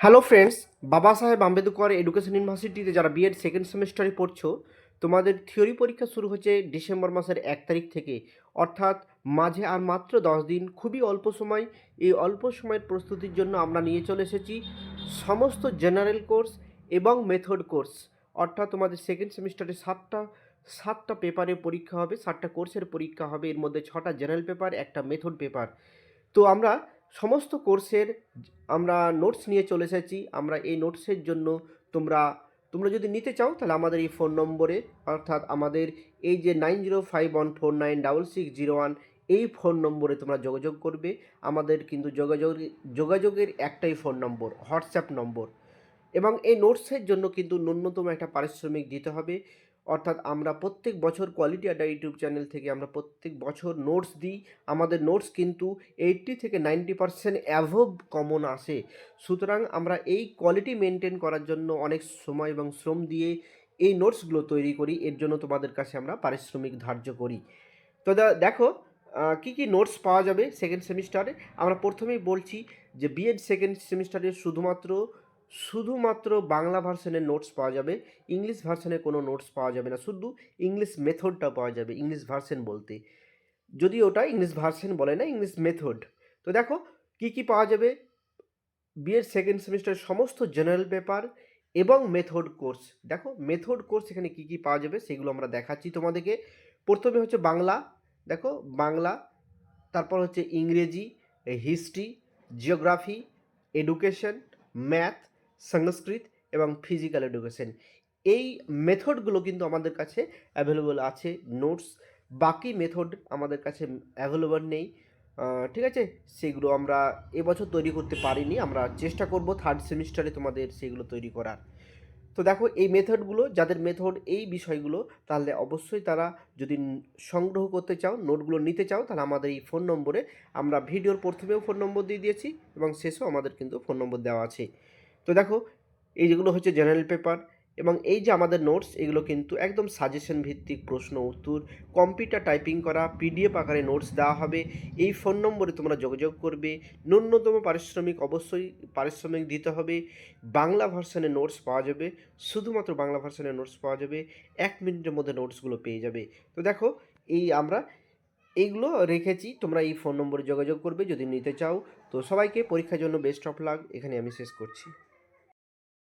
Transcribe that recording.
Hello friends, বাবা সাহেব Ambedkar education ইউনিভার্সিটিতে যারা বিএড সেকেন্ড সেমিস্টারে পড়ছো, তোমাদের থিওরি পরীক্ষা শুরু হচ্ছে ডিসেম্বর মাসের এক তারিখ থেকে। অর্থাৎ মাঝে আর মাত্র দশ দিন, খুবই অল্প সময়। এই অল্প সময়ের প্রস্তুতির জন্য আমরা নিয়ে চলে এসেছি সমস্ত জেনারেল কোর্স এবং মেথড কোর্স অর্থাৎ তোমাদের সেকেন্ড সেমিস্টারে সাতটা সাতটা পেপারে পরীক্ষা হবে, সাতটা কোর্সের পরীক্ষা হবে। এর মধ্যে ছটা জেনারেল পেপার একটা মেথড পেপার তো আমরা সমস্ত কোর্সের আমরা নোটস নিয়ে চলে এসেছি। আমরা এই নোটসের জন্য তোমরা তোমরা যদি নিতে চাও, তাহলে আমাদের এই ফোন নম্বরে, অর্থাৎ আমাদের এই যে nine zero five one four nine double six zero one এই ফোন নম্বরে তোমরা যোগাযোগ করবে। আমাদের কিন্তু যোগাযোগ, যোগাযোগের একটাই ফোন নম্বর হোয়াটসঅ্যাপ নম্বর। এবং এই নোটসের জন্য কিন্তু ন্যূনতম একটা পারিশ্রমিক দিতে হবে। অর্থাৎ আমরা প্রত্যেক বছর কোয়ালিটি আড্ডা ইউটিউব চ্যানেল থেকে আমরা প্রত্যেক বছর নোটস দিই। আমাদের নোটস কিন্তু এইটটি থেকে নাইনটি পার্সেন্ট অ্যাভোভ কমন আসে সুতরাং আমরা এই কোয়ালিটি মেনটেন করার জন্য অনেক সময় এবং শ্রম দিয়ে এই নোটসগুলো তৈরি করি। এর জন্য তোমাদের কাছে আমরা পারিশ্রমিক ধার্য করি। তো দেখো কী কী নোটস পাওয়া যাবে সেকেন্ড সেমিস্টারে আমরা প্রথমেই বলছি যে বিএড সেকেন্ড সেমিস্টারে শুধুমাত্র শুধুমাত্র বাংলা ভার্সনের নোটস পাওয়া যাবে ইংলিশ ভার্সনে কোনো নোটস পাওয়া যাবে না, শুধু ইংলিশ মেথডটা পাওয়া যাবে ইংলিশ ভার্সন বলতে। যদি ওটা ইংলিশ ভার্সন বলে না ইংলিশ মেথড তো দেখো, কি কি পাওয়া যাবে? বিএড সেকেন্ড সেমিস্টারের সমস্ত জেনারেল পেপার এবং মেথড কোর্স দেখো মেথড কোর্স এখানে কি কি পাওয়া যাবে সেগুলো আমরা দেখাচ্ছি তোমাদেরকে। প্রথমে হচ্ছে বাংলা, দেখো, বাংলা, তারপর হচ্ছে ইংরেজি history geography education math Sanskrit এবং ফিজিক্যাল এডুকেশন এই মেথডগুলো কিন্তু আমাদের কাছে অ্যাভেলেবল আছে নোটস বাকি মেথড আমাদের কাছে অ্যাভেলেবল নেই। ঠিক আছে? সেগুলো আমরা এবছর তৈরি করতে পারিনি, আমরা চেষ্টা করব থার্ড সেমিস্টারে তোমাদের সেগুলো তৈরি করার। তো দেখো, এই মেথডগুলো যাদের মেথড এই বিষয়গুলো, তাহলে অবশ্যই তারা যদি সংগ্রহ করতে চাও নোটগুলো নিতে চাও, তাহলে আমাদের এই ফোন নম্বরে আমরা ভিডিওর প্রথমেও ফোন নম্বর দিয়ে দিয়েছি এবং শেষেও আমাদের কিন্তু ফোন নম্বর দেওয়া আছে। তো দেখো, এই যেগুলো হচ্ছে জেনারেল পেপার এবং এই যে আমাদের নোটস এগুলো কিন্তু একদম সাজেশন ভিত্তিক প্রশ্ন উত্তর কম্পিউটার টাইপিং করা পিডিএফ আকারে নোটস দেওয়া হবে, এই ফোন নম্বরে তোমরা যোগাযোগ করবে, ন্যূনতম পারিশ্রমিক অবশ্যই পারিশ্রমিক দিতে হবে, বাংলা ভার্সনের নোটস পাওয়া যাবে, শুধুমাত্র বাংলা ভার্সনের নোটস পাওয়া যাবে, এক মিনিটের মধ্যে নোটসগুলো পেয়ে যাবে। তো দেখো, এই আমরা এইগুলো রেখেছি, তোমরা এই ফোন নম্বরে যোগাযোগ করবে, যদি নিতে চাও। তো সবাইকে পরীক্ষার জন্য বেস্ট অফ লাক এখানে আমি শেষ করছি।